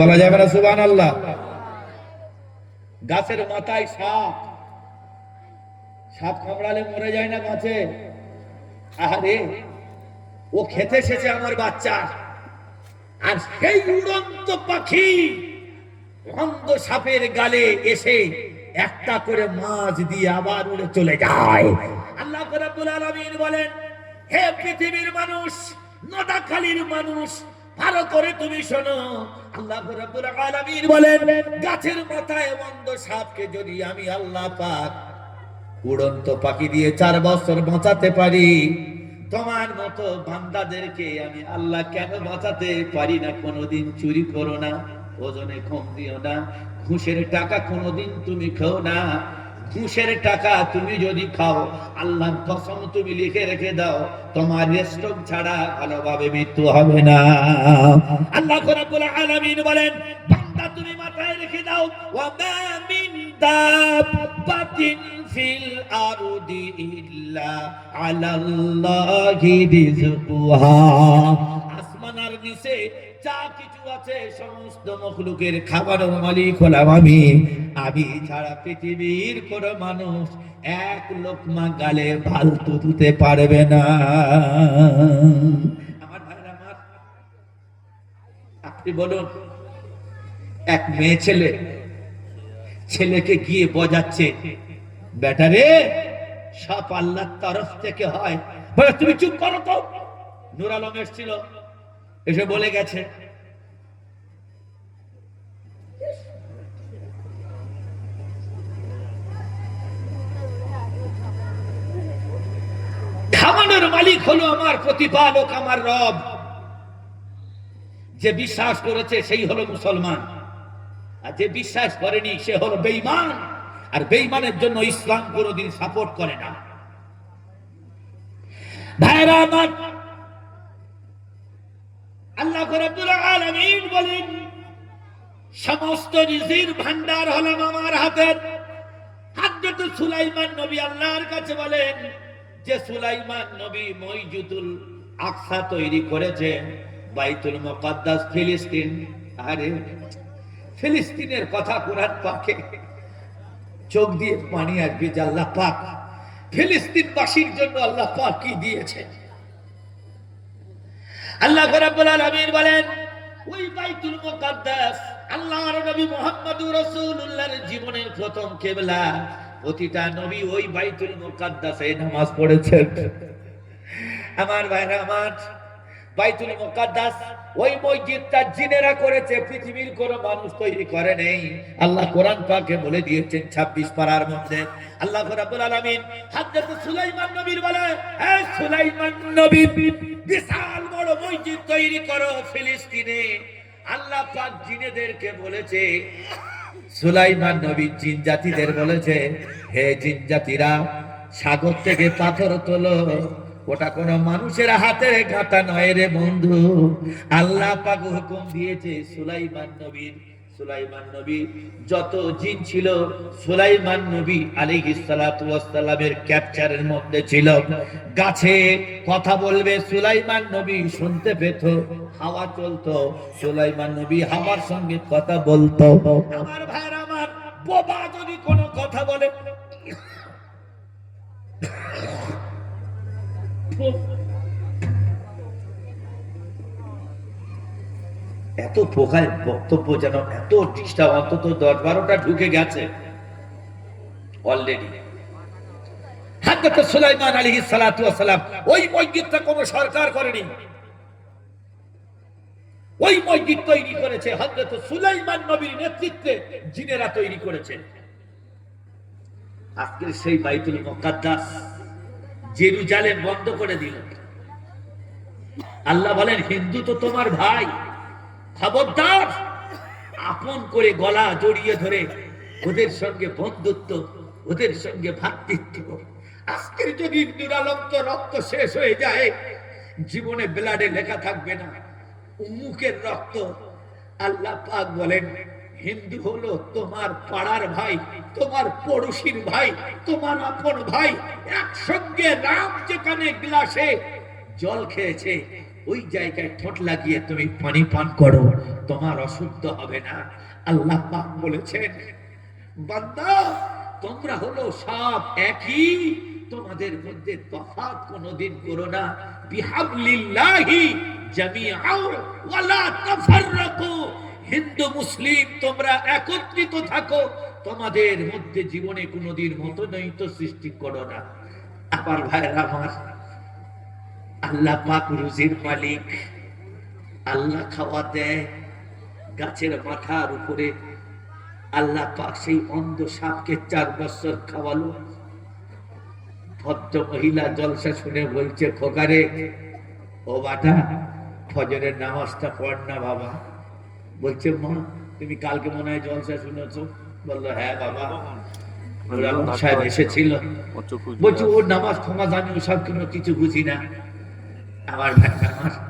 বলা যাবে না সুবান আল্লাহ গাছের মাথায় সাপ। সাপ কামড়ালে মরে যায় না গাছে আহারে, ও খেতে এসেছে আমার বাচ্চা। আর সেই উড়ন্ত পাখি অন্ধ সাপের গালে এসে একটা করে মাছ দিয়ে আবার উড়ে চলে যায়। আল্লাহ রাব্বুল বলেন, হে পৃথিবীর মানুষ নদাখালীর মানুষ ভালো করে তুমি শোনো। বলেন, গাছের মাথায় সাপকে যদি আমি আল্লাহ পাক উড়ন্ত পাখি দিয়ে চার বছর বাঁচাতে পারি, তোমার মতো বান্দাদেরকে আমি আল্লাহ কেন বাঁচাতে পারি না? কোনোদিন চুরি করো না, ওজনে কম দিও না, ঘুষের টাকা কোনোদিন তুমি খাও না। ঘুষের টাকা তুমি যদি খাও? আল্লাহর কসম তুমি লিখে রেখে দাও, তোমার রেস্টক ছাড়া ভালোভাবে মৃত্যু হবে না। আল্লাহ আলামিন বলেন, বান্দা তুমি মাথায় রেখে দাও ওয়া মা মিন দাব্বাতিন ফিল আরদি ইল্লা আলাল্লাহি রিজকুহা আসমানের নিচে যা আছে সমস্ত মখলুকের মালিক হলাম আমি। আমি ছাড়া পৃথিবীর কোন মানুষ এক লোকমা গালে ফালতু দিতে পারবে না। আমার ভাইরা আপনি বলুন, এক মেয়ে ছেলে, ছেলেকে গিয়ে বজাচ্ছে ব্যাটারে সব আল্লাহর তরফ থেকে হয়। তুমি চুপ করো তো। নুর আলম এসছিল, এসে বলে গেছে খামানোর মালিক হলো আমার প্রতিপালক, আমার রব। যে বিশ্বাস করেছে সেই হলো মুসলমান। আর যে বিশ্বাস করেনি সে হলো বেঈমান। আর বেঈমানের জন্য ইসলাম কোনোদিন সাপোর্ট করে না। ভাইরা আমার, আল্লাহ বলেন, সমস্ত রিজির ভান্ডার হলাম আমার হাতের। হযরত সুলাইমান নবী আল্লাহর কাছে বলেন যে সুলাইমান নবী মইজুদুল আকসা তৈরি করেছেন বাইতুল মুকাদ্দাস ফিলিস্তিন। আরে, ফিলিস্তিনের কথা কোরআন পাকে। চোখ দিয়ে পানি আসবে যে আল্লাহ পাক। ফিলিস্তিনবাসীর জন্য আল্লাহ পাক কি দিয়েছে? আল্লাহ রাব্বুল আলামিন বলেন, ওই বাইতুল মুকাদ্দাস আল্লাহর নবী মুহাম্মদুর রাসূলুল্লাহর জীবনের প্রথম কিবলা। প্রতিটা নবী ওই বাইতুল মুকাদ্দাসে নামাজ পড়েছেন। আমার ভাইরা, আমার বাইতুল মুকাদ্দাস ওই মসজিদটা জিনেরা করেছে, পৃথিবীর কোন মানুষ তৈরি করে নেই। আল্লাহ কোরআন পাকে বলে দিয়েছেন 26 পারার মধ্যে। আল্লাহ রাব্বুল আলামিন হযরত সুলাইমান নবীর বলে, হে সুলাইমান নবী, বিশাল বড় মসজিদ তৈরি করো ফিলিস্তিনে। আল্লাহ পাক জিনেদেরকে বলেছে সুলাইমান নবী জিন জাতিদের বলেছে, হে জিন জাতিরা, সাগর থেকে পাথর তোলো। ওটা কোনো মানুষের হাতের গাঁথা নয় রে বন্ধু। আল্লাহ পাক হুকুম দিয়েছে সুলাইমান নবীর সুলাইমান নবী, যত জিন ছিল, সুলাইমান নবী আলাইহিস সালাতু ক্যাপচারের মধ্যে ছিল। গাছে কথা বলবে, সুলাইমান নবী শুনতে পেত, হাওয়া চলতো, সুলাইমান নবী হাওয়ার সঙ্গে কথা বলতো। আমার ভাইরা আমার বোবা যদি কোনো কথা বলে এত পোকায় বক্তব্য যেন এত ডিস্টার্ব অন্তত দশ বারোটা ঢুকে গেছে। অলরেডি হাজরত সুলাইমান সালাতু ওই মসজিদটা সরকার করেনি। ওই মসজিদ তৈরি করেছে সুলাইমান নবীর নেতৃত্বে, জিনেরা তৈরি করেছে। আজকের সেই বাইতুল মুকাদ্দাস জেরুজালেম বন্ধ করে দিল। আল্লাহ বলেন, হিন্দু তো তোমার ভাই। খবরদার, আপন করে গলা জড়িয়ে ধরে ওদের সঙ্গে বন্ধুত্ব, ওদের সঙ্গে ভ্রাতৃত্ব আজকের যদি দুরালব্ধ রক্ত শেষ হয়ে যায়, জীবনে ব্লাডে লেখা থাকবে না। উমুকের রক্ত, আল্লাহ পাক বলেন, হিন্দু হলো তোমার পাড়ার ভাই, তোমার পড়োশির ভাই, তোমার আপন ভাই, একসঙ্গে রাম যেখানে গ্লাসে জল খেয়েছে ওই জায়গায় ঠোঁট লাগিয়ে তুমি পানি পান করো, তোমার অশুদ্ধ হবে না। আল্লাহ পাক বলেছেন, বান্দা, তোমরা হলো সব একই, তোমাদের মধ্যে তফাৎ কোনোদিন করো না। বিহাবলিল্লাহি জামিআও, ওয়ালা তাফাররাকু। হিন্দু, মুসলিম, তোমরা একত্রিত থাকো, তোমাদের মধ্যে জীবনে কোনোদিন মতনৈত সৃষ্টি করো না। আবার ভাইরা আমার আল্লাহ পাক রুজির মালিক। আল্লাহ খাওয়া দেয় গাছের মাথার উপরে। আল্লাহ পাক সেই অন্ধ সাপকে চার বছর খাওয়ালো। ভদ্র মহিলা জলসা শুনে বলছে খোকারে ও বাটা ফজরের নামাজটা পড় না বাবা। বলছে মা তুমি কালকে মনে হয় জলসা শুনেছো? বলল হ্যাঁ বাবা। সাহেব এসেছিল। বলছে ওর নামাজ ক্ষমা জানি ওসব কোনো কিছু বুঝি না। আমার ভাই আমার